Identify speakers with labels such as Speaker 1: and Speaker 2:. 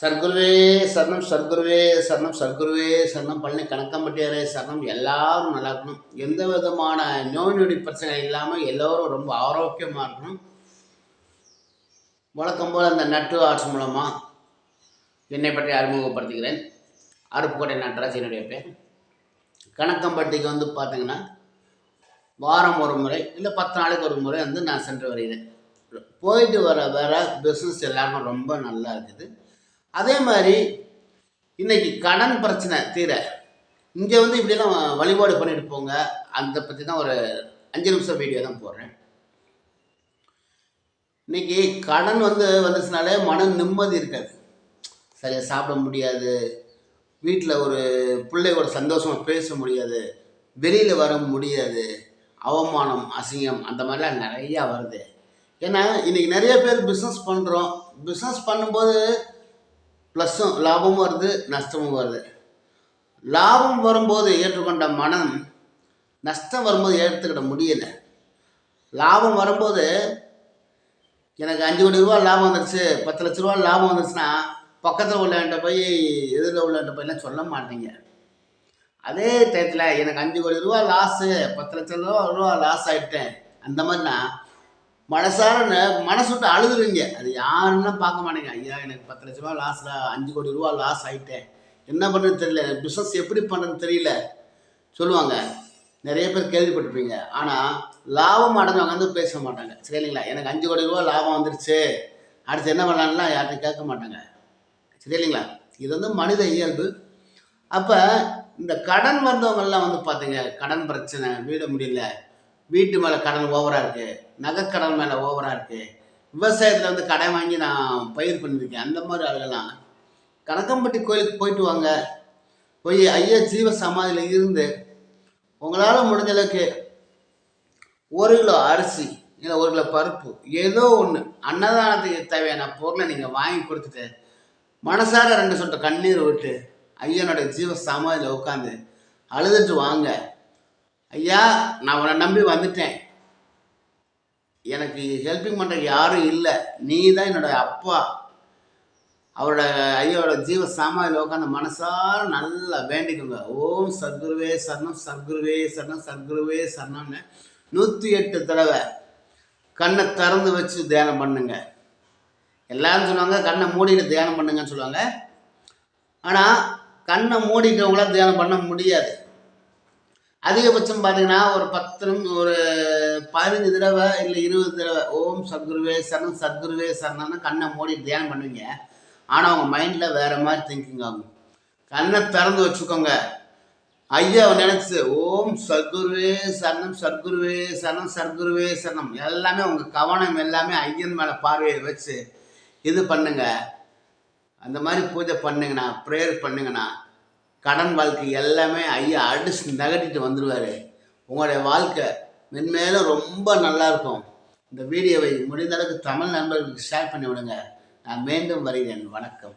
Speaker 1: சர்க்குருவே சரணம் சர்க்குருவே சரணம் சர்க்குருவே சரணம். பழனி கணக்கம்பட்டியாரே சரணம். எல்லாரும் நல்லா இருக்கணும் எந்த விதமான நோய் நொடி பிரச்சனை இல்லாமல் எல்லோரும் ரொம்ப ஆரோக்கியமாக இருக்கணும். வழக்கம் போல் அந்த நட்டு ஆர்ட்ஸ் மூலமாக என்னை பற்றி அறிமுகப்படுத்துகிறேன் அருப்புக்கோட்டை நட்ராஜ் என்னுடைய பேர். கணக்கம்பட்டிக்கு வந்து பார்த்தீங்கன்னா வாரம் ஒரு முறை இல்லை பத்து நாளைக்கு ஒரு முறை வந்து நான் சென்று வருகிறேன். போயிட்டு வர வர பிஸ்னஸ் எல்லாமே ரொம்ப நல்லா இருக்குது. அதே மாதிரி இன்னைக்கு கடன் பிரச்சனை தீர இங்கே வந்து இப்படிலாம் வழிபாடு பண்ணிட்டு போங்க. அதை பற்றி தான் ஒரு அஞ்சு நிமிஷம் வீடியோ தான் போடுறேன். இன்றைக்கி கடன் வந்து வந்துச்சுனாலே மன நிம்மதி இருக்காது. சரியாக சாப்பிட முடியாது. வீட்டில் ஒரு பிள்ளையோட சந்தோஷமாக பேச முடியாது. வெளியில் வர முடியாது. அவமானம் அசிங்கம் அந்த மாதிரிலாம் நிறையா வருது. ஏன்னா இன்றைக்கி நிறைய பேர் பிஸ்னஸ் பண்ணுறோம் பிஸ்னஸ் பண்ணும்போது ப்ளஸ்ஸும் லாபமும் வருது நஷ்டமும் வருது. லாபம் வரும்போது ஏற்றுக்கொண்ட மனம் நஷ்டம் வரும்போது ஏற்றுக்கிட முடியல. லாபம் வரும்போது எனக்கு அஞ்சு கோடி ரூபா லாபம் வந்துருச்சு பத்து லட்ச ரூபா லாபம் வந்துருச்சுன்னா பக்கத்தில் உள்ளவன்ட்ட போய் எதிரில் உள்ளவன்ட்ட போய்லாம் சொல்ல மாட்டீங்க. அதே டயத்தில் எனக்கு அஞ்சு கோடி ரூபா லாஸு பத்து லட்ச ரூபா ரூபா லாஸ் ஆகிட்டேன் அந்த மாதிரினா மனசார மனசு விட்டு அழுதுருவீங்க அது யாருன்னா பார்க்க மாட்டேங்க. ஐயா எனக்கு பத்து லட்ச ரூபா லாஸில் அஞ்சு கோடி ரூபா லாஸ் ஆகிட்டேன் என்ன பண்ணுறது தெரியல. பிஸ்னஸ் எப்படி பண்ணுறதுன்னு தெரியல. சொல்லுவாங்க. நிறைய பேர் கேள்விப்பட்டிருப்பீங்க. ஆனால் லாபம் அடைஞ்சவங்க வந்து பேச மாட்டாங்க. சரிங்களா? எனக்கு அஞ்சு கோடி ரூபா லாபம் வந்துருச்சு. அடுத்து என்ன பண்ணலான்லாம் யார்கிட்டையும் கேட்க மாட்டாங்க. சரிங்களா? இது வந்து மனித இயல்பு. அப்போ இந்த கடன் வந்தவங்கெல்லாம் வந்து பார்த்தீங்க கடன் பிரச்சனை வீட முடியல. வீட்டு மேலே கடன் ஓவராக இருக்குது நகைக்கடன் மேலே ஓவராக இருக்குது விவசாயத்தில் வந்து கடன் வாங்கி நான் பயிர் பண்ணியிருக்கேன் அந்த மாதிரி ஆளுகள்லாம் கனக்கம்பட்டி கோயிலுக்கு போயிட்டு வாங்க. போய் ஐயா ஜீவ சமாதியில் இருந்து உங்களால் முடிஞ்ச அளவுக்கு ஒரு கிலோ அரிசி இல்லை ஒரு கிலோ பருப்பு ஏதோ ஒன்று அன்னதானத்துக்கு தேவையான பொருளை நீங்கள் வாங்கி கொடுத்துட்டு மனசார ரெண்டு சொட்டு கண்ணீர் விட்டு ஐயனோட ஜீவ சமாதியில் உட்காந்து அழுதுட்டு வாங்க. ஐயா நான் உன்னை நம்பி வந்துட்டேன். எனக்கு ஹெல்ப்பிங் பண்ணுற யாரும் இல்லை. நீ தான் என்னோட அப்பா. அவரோட ஐயாவோட ஜீவ சாமாயில் உட்காந்து மனசார நல்லா வேண்டிக்கோங்க. ஓம் சத்குருவே சரணம் சத்குருவே சரணம் சத்குருவே சரணம்னு நூற்றி எட்டு தடவை கண்ணை திறந்து வச்சு தியானம் பண்ணுங்க. எல்லாரும் சொல்லுவாங்க கண்ணை மூடிட்டு தியானம் பண்ணுங்கன்னு சொல்லுவாங்க. ஆனால் கண்ணை மூடிட்டவங்களாம் தியானம் பண்ண முடியாது. அதிகபட்சம் பார்த்தீங்கன்னா ஒரு பத்து ஒரு பதினஞ்சு தடவை இல்லை இருபது தடவை ஓம் சத்குருவே சரணம் சத்குருவே சரணம்னு கண்ணை மூடி தியானம் பண்ணுவீங்க. ஆனால் உங்கள் மைண்டில் வேறு மாதிரி திங்கிங் ஆகும். கண்ணை திறந்து வச்சுக்கோங்க. ஐயாவை நினச்சி ஓம் சத்குருவே சரணம் சத்குருவே சரணம் சத்குருவே சரணம் எல்லாமே உங்கள் கவனம் எல்லாமே ஐயன் மேலே பார்வையை வச்சு இது பண்ணுங்க. அந்த மாதிரி பூஜை பண்ணுங்கண்ணா ப்ரேயர் பண்ணுங்கண்ணா கடன் வாழ்க்கை எல்லாமே ஐயா அடிச்சு நகட்டிட்டு வந்துடுவார் உங்களுடைய வாழ்க்கை மென்மேலும் ரொம்ப நல்லா இருக்கும். இந்த வீடியோவை முடிந்த அளவுக்கு தமிழ் நண்பர்களுக்கு ஷேர் பண்ணி விடுங்க நான் மீண்டும் வருகிறேன். வணக்கம்.